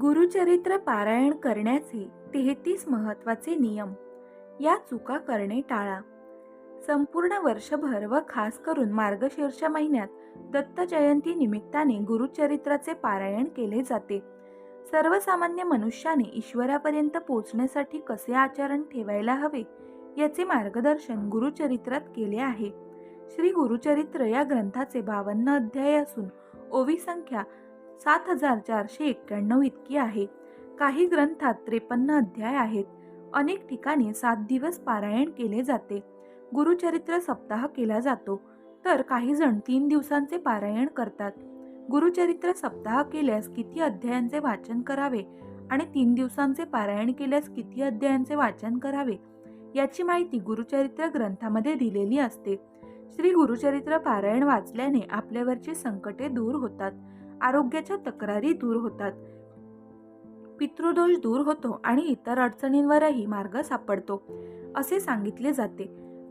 गुरुचरित्र पारायण करण्याचे तेहतीस महत्त्वाचे नियम. या चुका करणे टाळा. संपूर्ण वर्षभर व खास करून मार्गशीर्ष महिन्यात दत्त जयंती निमित्ताने गुरुचरित्राचे पारायण केले जाते. सर्वसामान्य मनुष्याने ईश्वरापर्यंत पोचण्यासाठी कसे आचरण ठेवायला हवे याचे मार्गदर्शन गुरुचरित्रात केले आहे. श्री गुरुचरित्र या ग्रंथाचे बावन्न अध्याय असून ओवी संख्या सात हजार चारशे एक्क्याण्णव इतकी आहे. काही ग्रंथात त्रेपन्न अध्याय आहेत. अनेक ठिकाणी सात दिवस पारायण केले जाते. गुरुचरित्र सप्ताह केला जातो. तर काही जण तीन दिवसांचे पारायण करतात. गुरुचरित्र सप्ताह केल्यास किती अध्यायांचे वाचन करावे आणि तीन दिवसांचे पारायण केल्यास किती अध्यायांचे वाचन करावे? याची माहिती गुरुचरित्र ग्रंथामध्ये दिलेली असते. श्री गुरुचरित्र पारायण वाचल्याने आपल्यावरची संकटे दूर होतात. आरोग्याच्या तक्रारी दूर होतात. पितृदोष दूर होतो आणि इतर अडचणींवरही मार्ग सापडतो असे सांगितले जाते.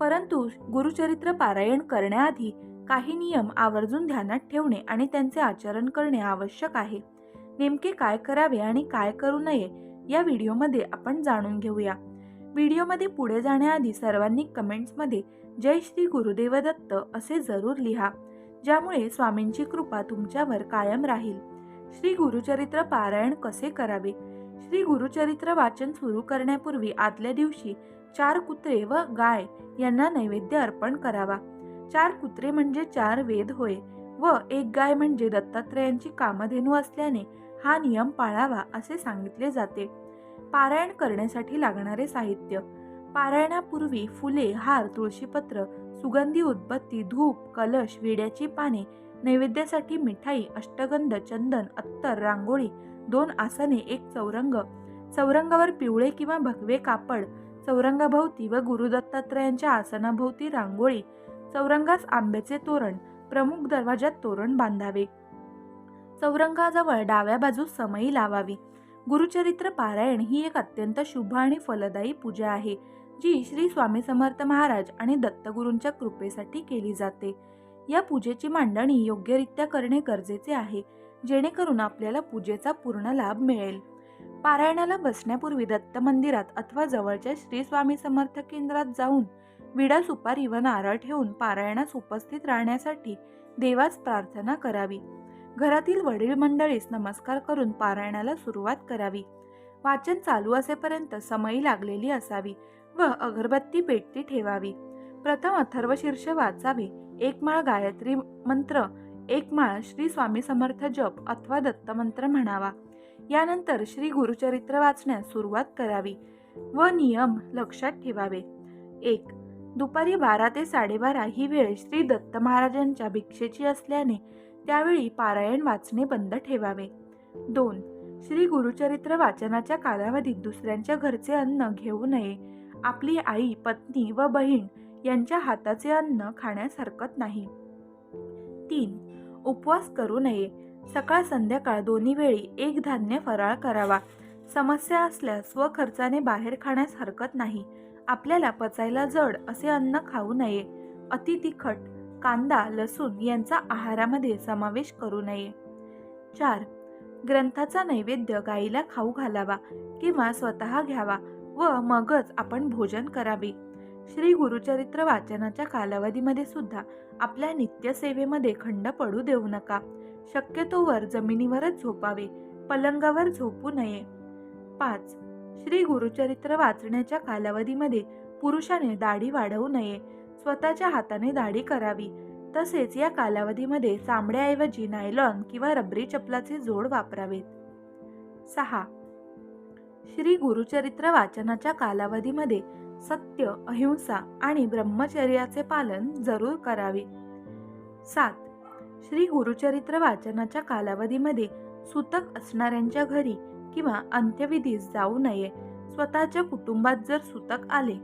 परंतु गुरुचरित्र पारायण करण्याआधी काही नियम आवर्जून ध्यानात ठेवणे आणि त्यांचे आचरण करणे आवश्यक आहे. नेमके काय करावे आणि काय करू नये या व्हिडिओमध्ये आपण जाणून घेऊया. व्हिडिओमध्ये पुढे जाण्याआधी सर्वांनी कमेंट्समध्ये जय श्री गुरुदेव दत्त असे जरूर लिहा. ज्यामुळे स्वामींची कृपा तुमच्यावर कायम राहील. श्री गुरुचरित्र पारायण कसे करावे? श्री गुरुचरित्र वाचन सुरू करण्यापूर्वी आदल्या दिवशी चार कुत्रे व गाय यांना नैवेद्य अर्पण करावा. चार कुत्रे म्हणजे चार वेद होय व एक गाय म्हणजे दत्तात्रयांची कामधेनू असल्याने हा नियम पाळावा असे सांगितले जाते. पारायण करण्यासाठी लागणारे साहित्य. पारायणापूर्वी फुले हार तुळशीपत्र सुगंधी उदबत्ती धूप कलश विड्याची पाने नैवेद्यासाठी मिठाई अष्टगंध चंदन अत्तर रांगोळी दोन आसने एक चौरंग. चौरंगावर पिवळे किंवा भगवे कापड. चौरंगाभोवती व गुरुदत्तात्रयांच्या आसनाभोवती रांगोळी. चौरंगास आंब्याचे तोरण. प्रमुख दरवाजात तोरण बांधावे. चौरंगाजवळ डाव्या बाजूस समई लावावी. गुरुचरित्र पारायण ही एक अत्यंत शुभ आणि फलदायी पूजा आहे. जी श्री स्वामी समर्थ महाराज आणि दत्तगुरूंच्या कृपेसाठी केली जाते. या पूजेची मांडणी योग्यरित्या करणे गरजेचे आहे जेणेकरून आपल्याला पूजेचा पूर्ण लाभ मिळेल. पारायणाला बसण्यापूर्वी दत्त मंदिरात अथवा जवळच्या श्री स्वामी समर्थ केंद्रात जाऊन विडा सुपारी व नारळ ठेवून पारायणास उपस्थित राहण्यासाठी देवास प्रार्थना करावी. घरातील वडील मंडळीस नमस्कार करून पारायणाला सुरुवात करावी. वाचन चालू असेपर्यंत समयी लागलेली असावी. व अगरबत्ती पेटती ठेवावी. प्रथम अथर्व शीर्ष वाचावे. एक माळ गायत्री मंत्र एक माळ श्री स्वामी समर्थ जप अथवा दत्तमंत्र म्हणावा. यानंतर श्री गुरुचरित्र वाचण्यास सुरुवात करावी व नियम लक्षात ठेवावे. एक दुपारी बारा ते साडेबारा ही वेळ श्री दत्त महाराजांच्या भिक्षेची असल्याने त्यावेळी पारायण वाचणे बंद ठेवावे. दोन श्री गुरुचरित्र वाचनाच्या कालावधीत दुसऱ्यांच्या घरचे अन्न घेऊ नये. आपली आई पत्नी व बहीण यांच्या हाताचे अन्न खाण्यास हरकत नाही. तीन उपवास करू नये. सकाळ संध्याकाळ दोन्ही वेळी एक धान्य फराळ करावा. समस्या असल्यास स्वखर्चाने बाहेर खाण्यास हरकत नाही. आपल्याला पचायला जड असे अन्न खाऊ नये. अति तिखट कांदा लसूण यांचा आहारामध्ये समावेश करू नये. चार ग्रंथाचा नैवेद्य गाईला खाऊ घालावा किंवा स्वतः घ्यावा. व मगच आपण भोजन करावे. श्री गुरुचरित्र वाचनाच्या कालावधीमध्ये सुद्धा आपल्या नित्यसेवेमध्ये खंड पडू देऊ नका. शक्यतोवर जमिनीवरच झोपावे पलंगावर झोपू नये. पाच. श्री गुरुचरित्र वाचण्याच्या कालावधीमध्ये पुरुषाने दाढी वाढवू नये. स्वतःच्या हाताने दाढी करावी. तसेच या कालावधीमध्ये चामड्याऐवजी नायलॉन किंवा रबरी चपलाचे जोड वापरावेत. सहा. श्री गुरुचरित्र वाचनाच्या कालावधीमध्ये सत्य अहिंसा आणि ब्रह्मचर्याचे पालन जरूर करावे. सात. श्री गुरुचरित्र वाचनाच्या कालावधीमध्ये सुतक असणाऱ्यांच्या घरी किंवा अंत्यविधीस जाऊ नये. स्वतःच्या कुटुंबात जर सुतक आले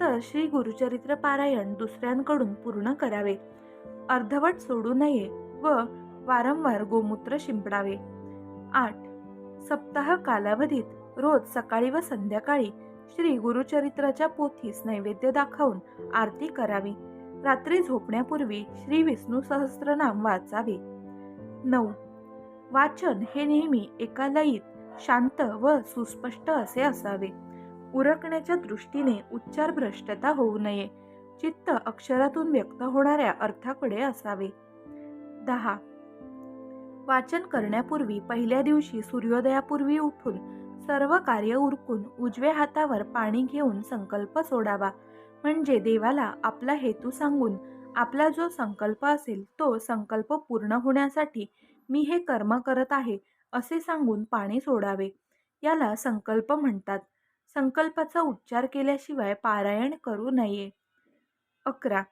तर श्री गुरुचरित्र पारायण दुसऱ्यांकडून पूर्ण करावे. अर्धवट सोडू नये व वारंवार गोमूत्र शिंपडावे. आठ. सप्ताह कालावधीत रोज सकाळी व संध्याकाळी श्री गुरुचरित्राच्या पोथीस नैवेद्य दाखवून आरती करावी. रात्री झोपण्यापूर्वी श्री विष्णू सहस्रनाम वाचावे. नऊ. वाचन हे नेहमी एका लयीत शांत व सुस्पष्ट असे असावे. उरकण्याच्या दृष्टीने उच्चार भ्रष्टता होऊ नये. चित्त अक्षरातून व्यक्त होणाऱ्या अर्थाकडे असावे. दहा. वाचन करण्यापूर्वी पहिल्या दिवशी सूर्योदयापूर्वी उठून सर्व कार्य उरकून उजव्या हातावर पाणी घेऊन संकल्प सोडावा. म्हणजे देवाला आपला हेतू सांगून आपला जो संकल्प असेल तो संकल्प पूर्ण होण्यासाठी मी हे कर्म करत आहे असे सांगून पाणी सोडावे. याला संकल्प म्हणतात. संकल्पाचा उच्चार केल्याशिवाय पारायण करू नये. अकरा.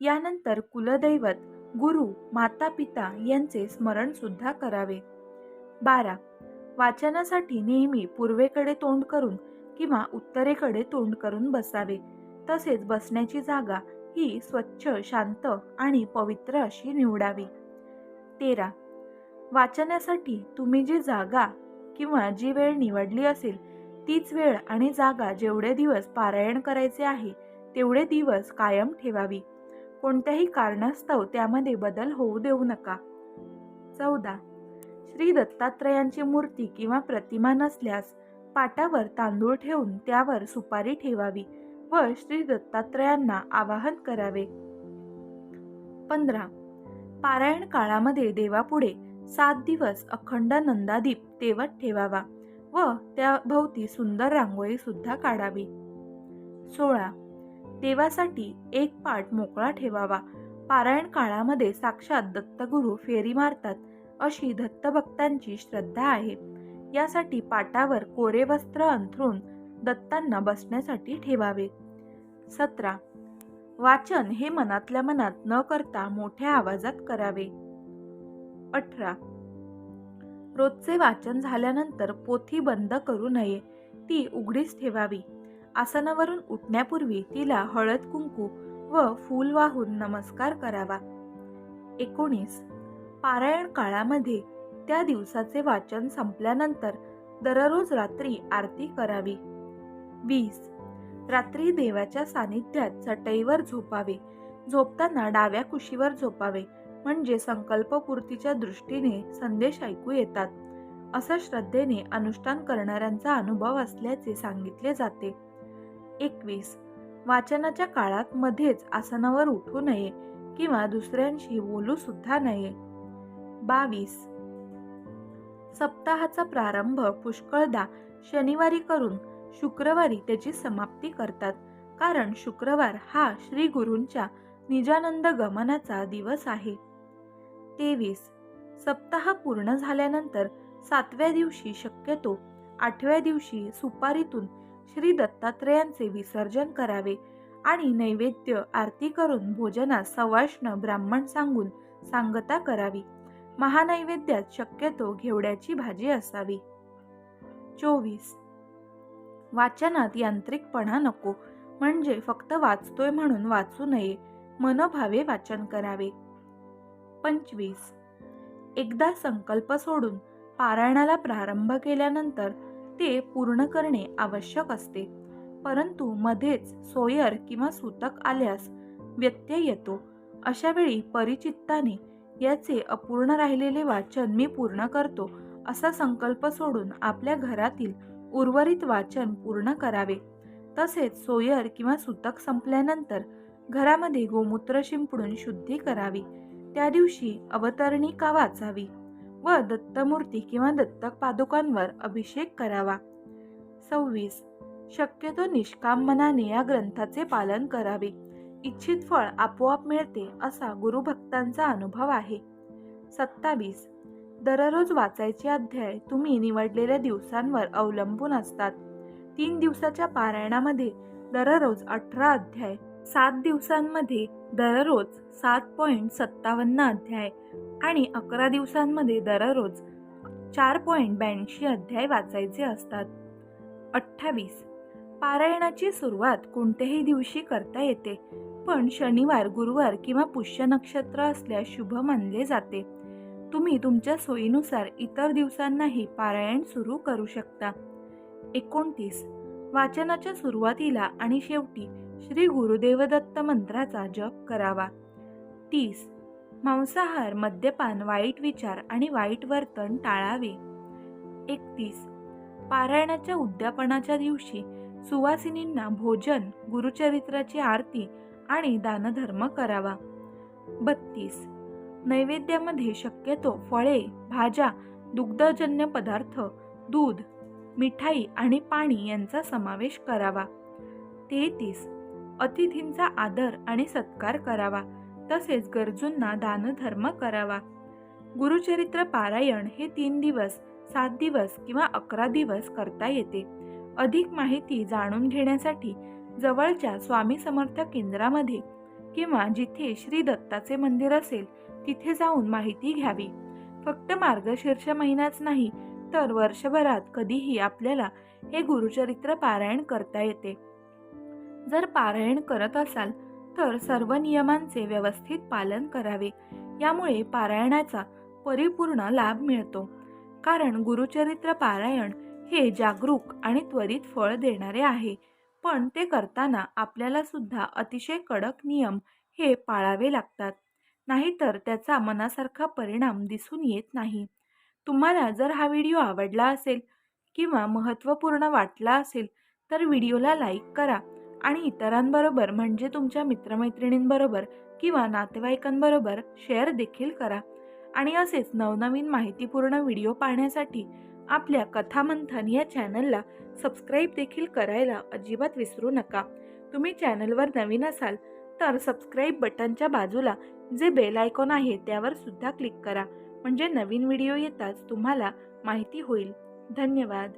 यानंतर कुलदैवत गुरु माता पिता यांचे स्मरण सुद्धा करावे. बारा. वाचनासाठी नेहमी पूर्वेकडे तोंड करून किंवा उत्तरेकडे तोंड करून बसावे. तसेच बसण्याची जागा ही स्वच्छ शांत आणि पवित्र अशी निवडावी. तेरा. वाचनासाठी तुम्ही जी जागा किंवा जी वेळ निवडली असेल तीच वेळ आणि जागा जेवढे दिवस पारायण करायचे आहे तेवढे दिवस कायम ठेवावी. कोणत्याही कारणास्तव त्यामध्ये बदल होऊ देऊ नका. चौदा. श्री दत्तात्रयांची मूर्ती किंवा प्रतिमा नसल्यास पाटावर तांदूळ ठेवून त्यावर सुपारी ठेवावी व श्री दत्तात्रयांना आवाहन करावे. पंधरा. पारायण काळामध्ये देवापुढे सात दिवस अखंड नंदादीप तेवत ठेवावा व त्या भोवती सुंदर रांगोळी सुद्धा काढावी. सोळा. देवासाठी एक पाठ मोकळा ठेवावा. पारायण काळामध्ये साक्षात दत्तगुरु फेरी मारतात. अशी दत्तभक्तांची श्रद्धा आहे. यासाठी पाटावर कोरे वस्त्र अंथरून दत्तांना बसण्यासाठी ठेवावे. सतरा. वाचन हे मनातल्या मनात न करता मोठ्या आवाजात करावे. अठरा. रोजचे वाचन झाल्यानंतर पोथी बंद करू नये. ती उघडीच ठेवावी. आसनावरून उठण्यापूर्वी तिला हळद कुंकू व फूल वाहून नमस्कार करावा. एकोणीस. पारायण काळामध्ये त्या दिवसाचे वाचन संपल्यानंतर दररोज रात्री आरती करावी. वीस. रात्री देवाच्या सानिध्यात चटईवर झोपावे. झोपताना डाव्या कुशीवर झोपावे म्हणजे संकल्पपूर्तीच्या दृष्टीने संदेश ऐकू येतात. असं श्रद्धेने अनुष्ठान करणाऱ्यांचा अनुभव असल्याचे सांगितले जाते. एकवीस. वाचनाच्या काळात मध्येच आसनावर उठू नये किंवा दुसऱ्यांशी बोलू सुद्धा नये. बावीस. सप्ताहाचा प्रारंभ पुष्कळदा शनिवारी करून शुक्रवारी त्याची समाप्ती करतात कारण शुक्रवार हा श्री गुरूंच्या निजानंद गमनाचा दिवस आहे. तेवीस. सप्ताह पूर्ण झाल्यानंतर सातव्या दिवशी शक्यतो आठव्या दिवशी सुपारीतून श्री दत्तात्रयांचे विसर्जन करावे आणि नैवेद्य आरती करून भोजनात सवाष्ण ब्राह्मण सांगून सांगता करावी. महानैवेद्यात शक्यतो घेवड्याची भाजी असावी. चोवीस. वाचनात यांत्रिकपणा नको म्हणजे फक्त वाचतोय म्हणून वाचू नये मनोभावे वाचन करावे. पंचवीस. एकदा संकल्प सोडून पारायणाला प्रारंभ केल्यानंतर ते पूर्ण करणे आवश्यक असते परंतु मध्येच सोयर किंवा सूतक आल्यास व्यत्यय येतो अशावेळी परिचित्ताने याचे अपूर्ण राहिलेले वाचन मी पूर्ण करतो असा संकल्प सोडून आपल्या घरातील उर्वरित वाचन पूर्ण करावे. तसेच सोयर किंवा सुतक संपल्यानंतर घरामध्ये गोमूत्र शिंपडून शुद्धी करावी. त्या दिवशी अवतरणिका वाचावी व दत्तमूर्ती किंवा दत्तक पादुकांवर अभिषेक करावा. सव्वीस. शक्यतो निष्काम मनाने या ग्रंथाचे पालन करावे. इच्छित फळ आपोआप मिळते असा गुरुभक्तांचा अनुभव आहे. सत्तावीस. दररोज वाचायचे अध्याय तुम्ही निवडलेल्या दिवसांवर अवलंबून असतात. तीन दिवसाच्या पारायणामध्ये दररोज अठरा अध्याय सात दिवसांमध्ये दररोज सात पॉईंट सत्तावन्न अध्याय आणि अकरा दिवसांमध्ये दररोज चार पॉईंट ब्याऐंशी अध्याय वाचायचे असतात. अठ्ठावीस. पारायणाची सुरुवात कोणत्याही दिवशी करता येते. पण शनिवार गुरुवार किंवा पुष्य नक्षत्र असल्यास शुभ मानले जाते. तुम्ही तुमच्या सोयीनुसार इतर दिवसांनाही पारायण सुरू करू शकता. एकोणतीस. वाचनाच्या सुरुवातीला आणि शेवटी श्री गुरुदेवदत्त मंत्राचा जप करावा. तीस. मांसाहार मद्यपान वाईट विचार आणि वाईट वर्तन टाळावे. एकतीस. पारायणाच्या उद्यापनाच्या दिवशी सुवासिनींना भोजन गुरुचरित्राची आरती आणि दानधर्म करावा. बत्तीस. नैवेद्यामध्ये शक्यतो फळे भाज्या दुग्धजन्य पदार्थ दूध मिठाई आणि पाणी यांचा समावेश करावा. तेहतीस. अतिथींचा आदर आणि सत्कार करावा तसेच गरजूंना दानधर्म करावा. गुरुचरित्र पारायण हे तीन दिवस सात दिवस किंवा अकरा दिवस करता येते. अधिक माहिती जाणून घेण्यासाठी जवळच्या स्वामी समर्थ केंद्रामध्ये किंवा जिथे श्री दत्ताचे मंदिर असेल तिथे जाऊन माहिती घ्यावी. फक्त मार्गशीर्ष महिनाच नाही तर वर्षभरात कधीही आपल्याला हे गुरुचरित्र पारायण करता येते. जर पारायण करत असाल तर सर्व नियमांचे व्यवस्थित पालन करावे. यामुळे पारायणाचा परिपूर्ण लाभ मिळतो. कारण गुरुचरित्र पारायण हे जागरूक आणि त्वरित फळ देणारे आहे. पण ते करताना आपल्याला सुद्धा अतिशय कडक नियम हे पाळावे लागतात. नाहीतर त्याचा मनासारखा परिणाम दिसून येत नाही. तुम्हाला जर हा व्हिडिओ आवडला असेल किंवा महत्त्वपूर्ण वाटला असेल तर व्हिडिओला लाईक करा आणि इतरांबरोबर म्हणजे तुमच्या मित्रमैत्रिणींबरोबर किंवा नातेवाईकांबरोबर शेअर देखील करा. आणि असेच नवनवीन माहितीपूर्ण व्हिडिओ पाहण्यासाठी आपल्या कथामंथन या चॅनलला सबस्क्राईब देखील करायला अजिबात विसरू नका. तुम्ही चॅनलवर नवीन असाल तर सबस्क्राईब बटनच्या बाजूला जे बेल आयकॉन आहे त्यावर सुद्धा क्लिक करा. म्हणजे नवीन व्हिडिओ येताच तुम्हाला माहिती होईल. धन्यवाद.